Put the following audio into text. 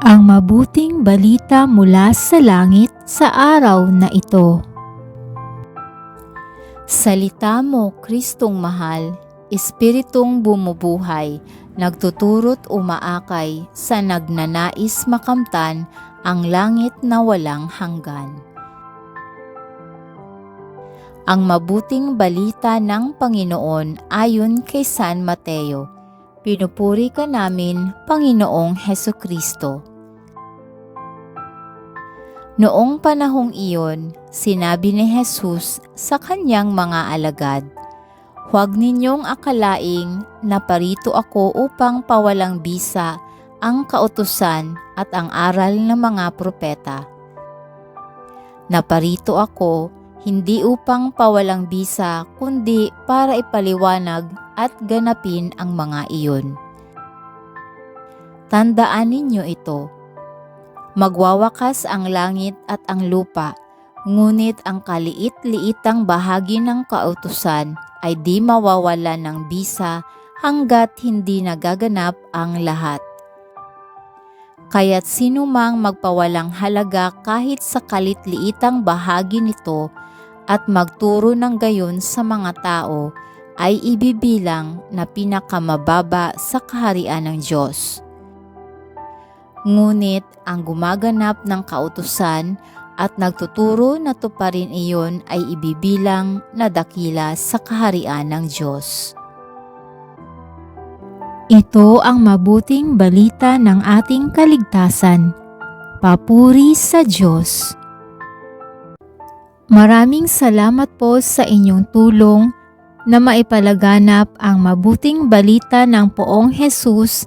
ang mabuting balita mula sa langit sa araw na ito. Salita mo, Kristong mahal, Espiritong bumubuhay, nagtuturot umaakay sa nagnanais makamtan ang langit na walang hanggan. Ang mabuting balita ng Panginoon ayon kay San Mateo. Pinupuri ka namin, Panginoong Heso Kristo. Noong panahong iyon, sinabi ni Jesus sa kanyang mga alagad, Huwag ninyong akalaing naparito ako upang pawalang bisa ang kautusan at ang aral ng mga propeta. Naparito ako hindi upang pawalang bisa kundi para ipaliwanag at ganapin ang mga iyon. Tandaan ninyo ito. Magwawakas ang langit at ang lupa, ngunit ang kaliit-liitang bahagi ng kautusan ay di mawawala ng bisa hanggat hindi nagaganap ang lahat. Kaya't sino mang magpawalang halaga kahit sa kalitliitang bahagi nito at magturo ng gayon sa mga tao ay ibibilang na pinakamababa sa kaharian ng Diyos. Ngunit ang gumaganap ng kautusan at nagtuturo na tuparin iyon ay ibibilang na dakila sa kaharian ng Diyos. Ito ang mabuting balita ng ating kaligtasan. Papuri sa Diyos. Maraming salamat po sa inyong tulong na maipalaganap ang mabuting balita ng poong Jesus